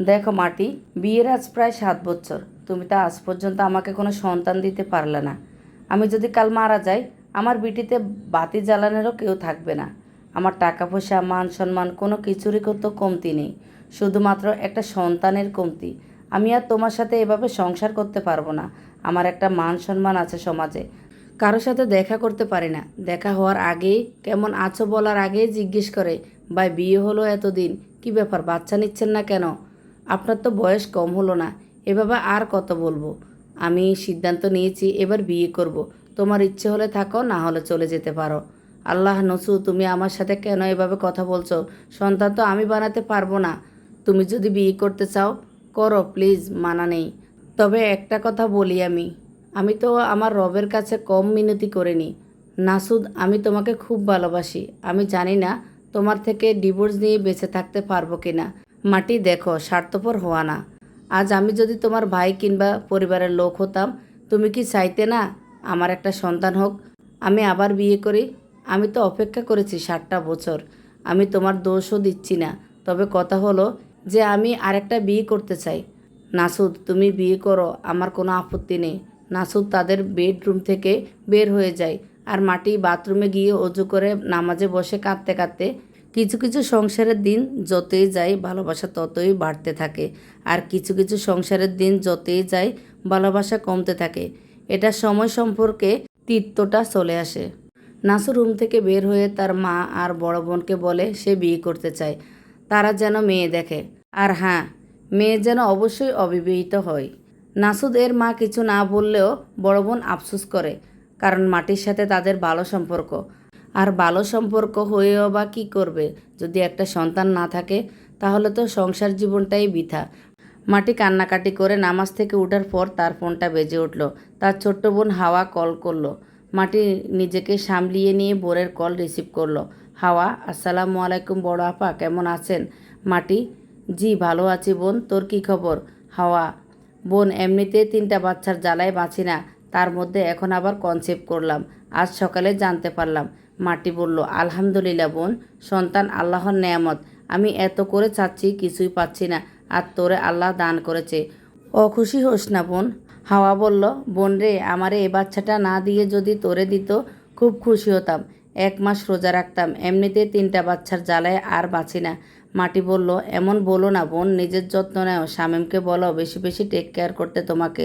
দেখো মাটি, বিয়ের আজ প্রায় সাত বছর। তুমি তো আজ পর্যন্ত আমাকে কোনো সন্তান দিতে পারলে না। আমি যদি কাল মারা যাই, আমার বিটিতে বাতি জ্বালানোরও কেউ থাকবে না। আমার টাকা পয়সা, মান সম্মান, কোনো কিছুরই তো কমতি নেই। শুধুমাত্র একটা সন্তানের কমতি। আমি আর তোমার সাথে এভাবে সংসার করতে পারব না। আমার একটা মান সম্মান আছে সমাজে। কারোর সাথে দেখা করতে পারি না। দেখা হওয়ার আগেই কেমন আছো বলার আগেই জিজ্ঞেস করে, ভাই, বিয়ে হলো এতদিন। কি ব্যাপার, বাচ্চা নিচ্ছেন না কেন? আপনার তো বয়স কম হলো না, এভাবে আর কত বলব? আমি সিদ্ধান্ত নিয়েছি, এবার বিয়ে করব। তোমার ইচ্ছে হলে থাকো, না হলে চলে যেতে পারো। আল্লাহ নসু, তুমি আমার সাথে কেন এভাবে কথা বলছো? সন্তান তো আমি বানাতে পারব না। তুমি যদি বিয়ে করতে চাও, করো, প্লিজ, মানা নেই। তবে একটা কথা বলি আমি। আমি তো আমার রবের কাছে কম মিনতি করিনি। নাসুদ, আমি তোমাকে খুব ভালোবাসি। আমি জানি না তোমার থেকে ডিভোর্স নিয়ে বেঁচে থাকতে পারব কিনা। মাটি দেখো, স্বার্থপর হওয়া না। আজ আমি যদি তোমার ভাই কিংবা পরিবারের লোক হতাম, তুমি কি চাইতে না? আমার একটা সন্তান হোক, আমি আবার বিয়ে করি। আমি তো অপেক্ষা করেছি ষাটটা বছর। আমি তোমার দোষও দিচ্ছি না। তবে কথা হলো যে আমি আরেকটা বিয়ে করতে চাই। নাসুদ, তুমি বিয়ে করো, আমার কোনো আপত্তি নেই। নাসুদ তাদের বেডরুম থেকে বের হয়ে যায় আর মাটি বাথরুমে গিয়ে অজু করে নামাজে বসে কাঁদতে কাঁদতে কিছু কিছু সংসারের দিন যতই যায় ভালোবাসা ততই বাড়তে থাকে। আর কিছু কিছু সংসারের দিন যতই যায় ভালোবাসা কমতে থাকে। এটা সময় সম্পর্কে তীর্থটা চলে আসে। নাসু রুম থেকে বের হয়ে তার মা আর বড় বোনকে বলে সে বিয়ে করতে চায়। তারা যেন মেয়ে দেখে। আর হ্যাঁ মেয়ে যেন অবশ্যই অবিবাহিত হয়। নাসুদ এর মা কিছু না বললেও বড় বোন আফসোস করে। কারণ মাটির সাথে তাদের ভালো সম্পর্ক। আর ভালো সম্পর্ক হয়েও বা কী করবে? যদি একটা সন্তান না থাকে, তাহলে তো সংসার জীবনটাই বৃথা। মাটি কান্নাকাটি করে নামাজ থেকে ওঠার পর তার ফোনটা বেজে উঠল। তার ছোট্ট বোন হাওয়া কল করল। মাটি নিজেকে সামলিয়ে নিয়ে বোনের কল রিসিভ করল। হাওয়া, আসসালামু আলাইকুম বড় আপা, কেমন আছেন? মাটি, জি, ভালো আছি বোন, তোর কি খবর? হাওয়া, বোন, এমনিতে তিনটা বাচ্চার জ্বালায় বাঁচি না। তার মধ্যে এখন আবার কনসেপ্ট করলাম। আজ সকালে জানতে পারলাম। মাটি বলল, আলহামদুলিল্লাহ বোন, সন্তান আল্লাহর নেয়ামত। আমি এত করে চাচ্ছি, কিছুই পাচ্ছি না, আর তোরে আল্লাহ দান করেছে। অখুশি হোস না বোন। হাওয়া বলল, বোন রে, আমারে এ বাচ্চাটা না দিয়ে যদি তোরে দিত, খুব খুশি হতাম। এক মাস রোজা রাখতাম, এমনিতে তিনটা বাচ্চার জ্বালায় আর বাঁচি না। মাটি বলল, এমন বলো না বোন, নিজের যত্ন নেও, শামিমকে বলো, বেশি বেশি টেক কেয়ার করতে তোমাকে।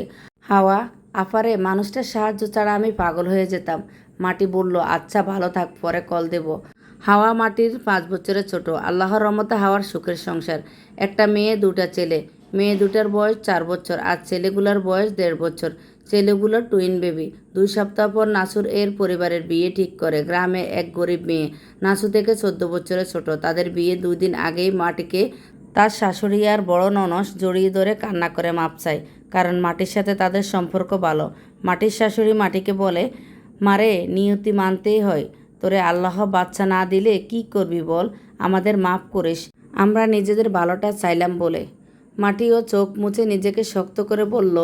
হাওয়া, আফারে, মানুষটার সাহায্য ছাড়া আমি পাগল হয়ে যেতাম। মাটি বলল আচ্ছা ভালো থাক, পরে কল দেব। হাওয়া মাটির পাঁচ বছরের ছোট, আল্লাহর রহমতে হাওয়ার সুখের সংসার। একটা মেয়ে, দুটা ছেলে। মেয়ে দুটার বয়স চার বছর আর ছেলেগুলোর বয়স দেড় বছর। ছেলেগুলো টুইন বেবি দুই সপ্তাহ পর নাসুর এর পরিবারের বিয়ে ঠিক করে। গ্রামে এক গরিব মেয়ে। নাসু থেকে চোদ্দ বছরের ছোট। তাদের বিয়ে দুই দিন আগেই মাটিকে তার শাশুড়ি আর বড় ননস জড়িয়ে ধরে কান্না করে মাপ চায়। কারণ মাটির সাথে তাদের সম্পর্ক ভালো। মাটির শাশুড়ি মাটিকে বলে মারে, নিয়তি মানতেই হয়। তোরে আল্লাহ বাচ্চা না দিলে কি করবি বল? আমাদের মাফ করিস। আমরা নিজেদের ভালোটা চাইলাম বলে। মাটিও চোখ মুছে নিজেকে শক্ত করে বলল,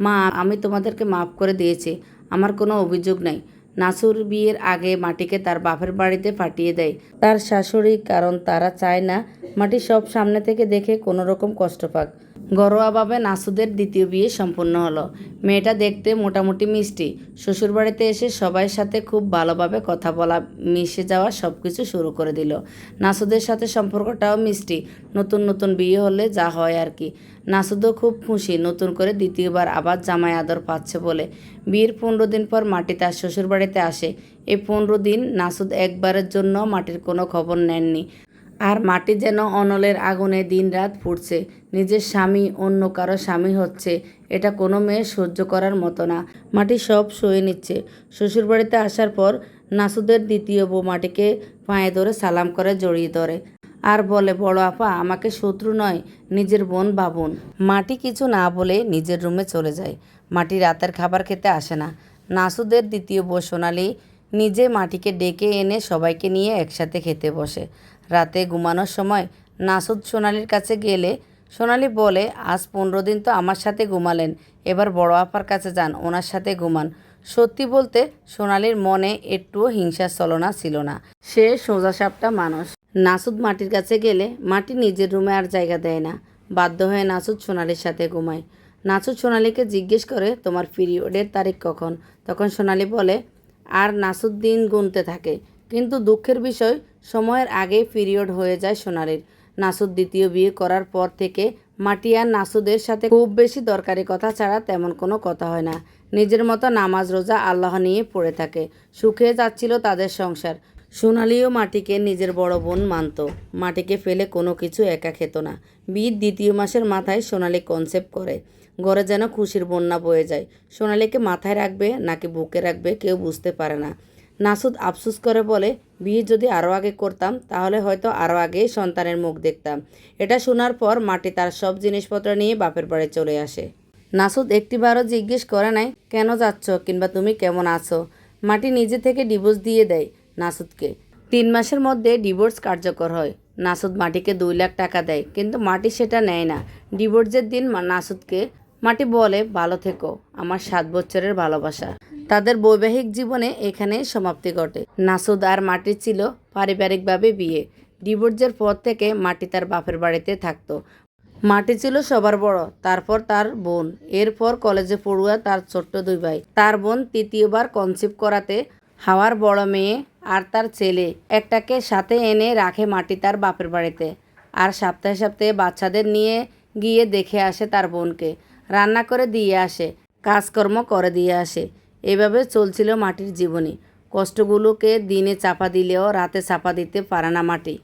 মা, আমি তোমাদেরকে মাফ করে দিয়েছি। আমার কোনো অভিযোগ নাই। নাসুর বিয়ের আগে মাটিকে তার বাপের বাড়িতে পাঠিয়ে দেয়। তার শাশুড়ি, কারণ তারা চায় না মাটি সব সামনে থেকে দেখে কোনো রকম কষ্ট পাক। ঘরোয়াভাবে নাসুদের দ্বিতীয় বিয়ে সম্পূর্ণ হলো। মেয়েটা দেখতে মোটামুটি মিষ্টি। শ্বশুরবাড়িতে এসে সবাই সাথে খুব ভালোভাবে কথা বলা, মিশে যাওয়া সব কিছু শুরু করে দিল। নাসুদের সাথে সম্পর্কটাও মিষ্টি। নতুন নতুন বিয়ে হলে যা হয় আর কি। নাসুদও খুব খুশি, নতুন করে দ্বিতীয়বার আবার জামাই আদর পাচ্ছে বলে। বিয়ের পনেরো দিন পর মাটি তার শ্বশুরবাড়িতে আসে। এই পনেরো দিন নাসুদ একবারের জন্য মাটির কোনো খবর নেননি। আর মাটি যেন অনলের আগুনে দিনরাত ফুটছে। নিজের স্বামী অন্য কারও স্বামী হচ্ছে। এটা কোনো মেয়ে সহ্য করার মতো না। মাটি সব সয়ে নিচ্ছে। শ্বশুরবাড়িতে আসার পর নাসুদের দ্বিতীয় বউ মাটিকে পায়ে ধরে সালাম করে, জড়িয়ে ধরে। আর বলে, বড় আপা, আমাকে শত্রু নয়, নিজের বোন বাবুন। মাটি কিছু না বলে নিজের রুমে চলে যায়। মাটি রাতের খাবার খেতে আসে না। নাসুদের দ্বিতীয় বউ সোনালি নিজে মাটিকে ডেকে এনে সবাইকে নিয়ে একসাথে খেতে বসে। রাতে ঘুমানোর সময় নাসুদ সোনালির কাছে গেলে সোনালি বলে, আজ পনেরো দিন তো আমার সাথে ঘুমালেন, এবার বড় আপার কাছে যান, ওনার সাথে ঘুমান। সত্যি বলতে সোনালির মনে একটুও হিংসার চলনা ছিল না। সে সোজাসাপটা মানুষ। নাসুদ মাটির কাছে গেলে মাটি নিজের রুমে আর জায়গা দেয় না। বাধ্য হয়ে নাসুদ সোনালির সাথে ঘুমায়। নাসুদ সোনালিকে জিজ্ঞেস করে, তোমার পিরিয়ডের তারিখ কখন? তখন সোনালি বলে, আর নাসুদ দিন গুনতে থাকে। কিন্তু দুঃখের বিষয়, সময়ের আগেই পিরিয়ড হয়ে যায় সোনালির। নাসুদ দ্বিতীয় বিয়ে করার পর থেকে মাটি আর নাসুদের সাথে খুব বেশি দরকারি কথা ছাড়া তেমন কোনো কথা হয় না। নিজের মতো নামাজ রোজা আল্লাহ নিয়ে পড়ে থাকে। সুখে যাচ্ছিল তাদের সংসার। সোনালিও মাটিকে নিজের বড় বোন মানত। মাটিকে ফেলে কোনো কিছু একা খেত না। বিয়ের দ্বিতীয় মাসের মাথায় সোনালি কনসেপ্ট করে। ঘরে যেন খুশির বন্যা বয়ে যায়। সোনালিকে মাথায় রাখবে নাকি বুকে রাখবে কেউ বুঝতে পারে না। নাসুদ আফসুস করে বলে, বিয়ে যদি আরও আগে করতাম, তাহলে হয়তো আরও আগেই সন্তানের মুখ দেখতাম। এটা শোনার পর মাটি তার সব জিনিসপত্র নিয়ে বাপের বাড়ি চলে আসে। নাসুদ একটিবারও জিজ্ঞেস করে নাই, কেন যাচ্ছ? কিংবা তুমি কেমন আছো? মাটি নিজে থেকে ডিভোর্স দিয়ে দেয় নাসুদকে। তিন মাসের মধ্যে ডিভোর্স কার্যকর হয়। নাসুদ মাটিকে দুই লাখ টাকা দেয়, কিন্তু মাটি সেটা নেয় না। ডিভোর্সের দিন নাসুদকে মাটি বলে, ভালো থেকো, আমার সাত বছরের ভালোবাসা। তাদের বৈবাহিক জীবনে এখানে সমাপ্তি ঘটে। নাসুদ আর মাটির ছিল পারিবারিকভাবে বিয়ে। ডিভোর্সের পর থেকে মাটি তার বাপের বাড়িতে থাকতো। মাটি ছিল সবার বড়, তারপর তার বোন। এরপর কলেজে পড়ুয়া তার ছোট্ট দুই ভাই। তার বোন তৃতীয়বার কনসিভ করাতে হাওয়ার বড় মেয়ে আর তার ছেলে একটাকে সাথে এনে রাখে মাটি তার বাপের বাড়িতে। আর সপ্তাহে সপ্তাহে বাচ্চাদের নিয়ে গিয়ে দেখে আসে তার বোনকে। রান্না করে দিয়ে আসে, কাজকর্ম করে দিয়ে আসে। এভাবে চলছিল মাটির জীবনে। কষ্টগুলোকে দিনে চাপা দিলেও রাতে চাপা দিতে পারে না মাটি।